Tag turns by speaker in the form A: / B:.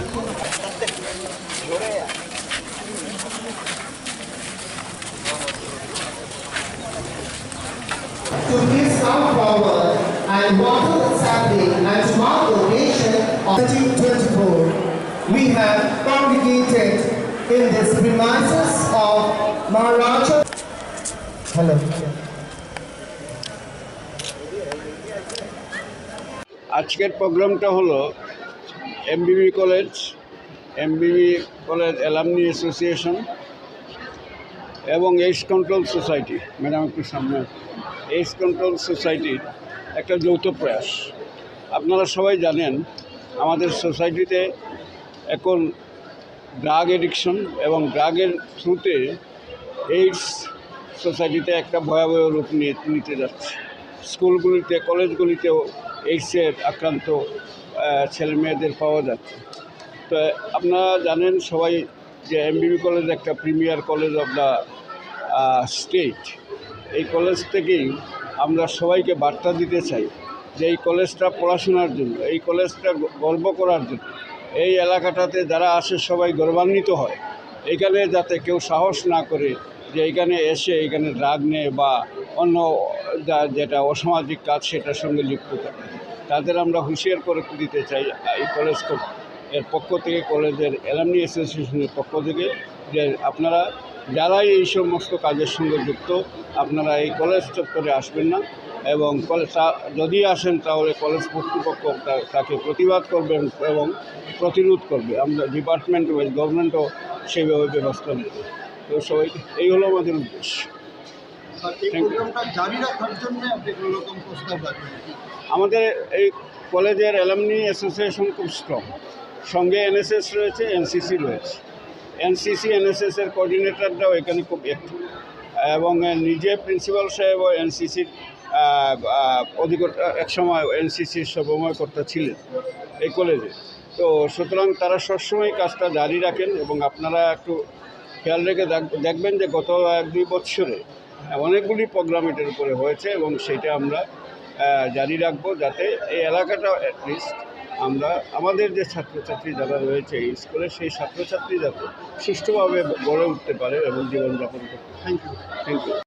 A: To give some forward and water sampling and smart location of 2024, we have congregated in this premises of Maharaja. Hello.
B: আজকের প্রোগ্রামটা হলো MBB college MBB college alumni association এবং AIDS control society madam একটু সামনে AIDS control সোসাইটির একটা যৌথ প্রয়াস। আপনারা সবাই জানেন, আমাদের সোসাইটিতে এখন ড্রাগ এডিকশন এবং ড্রাগের থ্রুতে এইডস সোসাইটিতে একটা ভয়াবহ রূপ নিয়ে নিতে যাচ্ছে। স্কুলগুলিতে কলেজগুলিতেও এইডসের আক্রান্ত ছেলে মেয়েদের পাওয়া যাচ্ছে। তো আপনারা জানেন সবাই যে এমবিবি কলেজ একটা premier college of the state এই কলেজ থেকেই আমরা সবাইকে বার্তা দিতে চাই যে এই কলেজটা পড়াশোনার জন্য, এই কলেজটা গর্ব করার জন্য। এই এলাকাটাতে যারা আসে সবাই গৌরবান্বিত হয়। এখানে যাতে কেউ সাহস না করে যে এখানে এসে এখানে ড্রাগ নেয় বা অন্য যেটা অসামাজিক কাজ সেটার সঙ্গে লিপ্ত থাকে। তাদের আমরা হুঁশিয়ার করে দিতে চাই এই কলেজের পক্ষ থেকে কলেজের অ্যালামনি অ্যাসোসিয়েশনের পক্ষ থেকে যে আপনারা যারাই এই সমস্ত কাজের সঙ্গে যুক্ত, আপনারা এই কলেজ চত্বরে আসবেন না এবং কলেজ যদি আসেন তাহলে কলেজ কর্তৃপক্ষ তাকে প্রতিবাদ করবেন এবং প্রতিরোধ করবে। আমরা ডিপার্টমেন্ট ওয়াইজ গভর্নমেন্টও সেইভাবে ব্যবস্থা নেবে তো সবাই এই হলো আমাদের উদ্দেশ্য। আমাদের এই কলেজের অ্যালামনি অ্যাসোসিয়েশন খুব স্ট্রং সঙ্গে এনএসএস রয়েছে এনসিসি রয়েছে। এনসিসি এনএসএস এর কোঅর্ডিনেটরটাও এখানে খুব অ্যাক্টিভ এবং নিজে প্রিন্সিপাল সাহেব ও এনসিসির অধিকর, একসময় এনসিসির সর্বময়কর্তা ছিলেন এই কলেজে। তো সুতরাং তারা সবসময় কাজটা জারি রাখেন এবং আপনারা একটু খেয়াল রেখে দেখবেন যে গত এক দুই বৎসরে অনেকগুলি প্রোগ্রাম এটার উপরে হয়েছে এবং সেটা আমরা জারি রাখব যাতে এই এলাকাটা অ্যাটলিস্ট আমরা আমাদের যে ছাত্রছাত্রী যারা রয়েছে এই স্কুলে সেই ছাত্রছাত্রী যাতে সুষ্ঠুভাবে গড়ে উঠতে পারে এবং জীবনযাপন করতে
C: থ্যাংক ইউ
B: থ্যাংক ইউ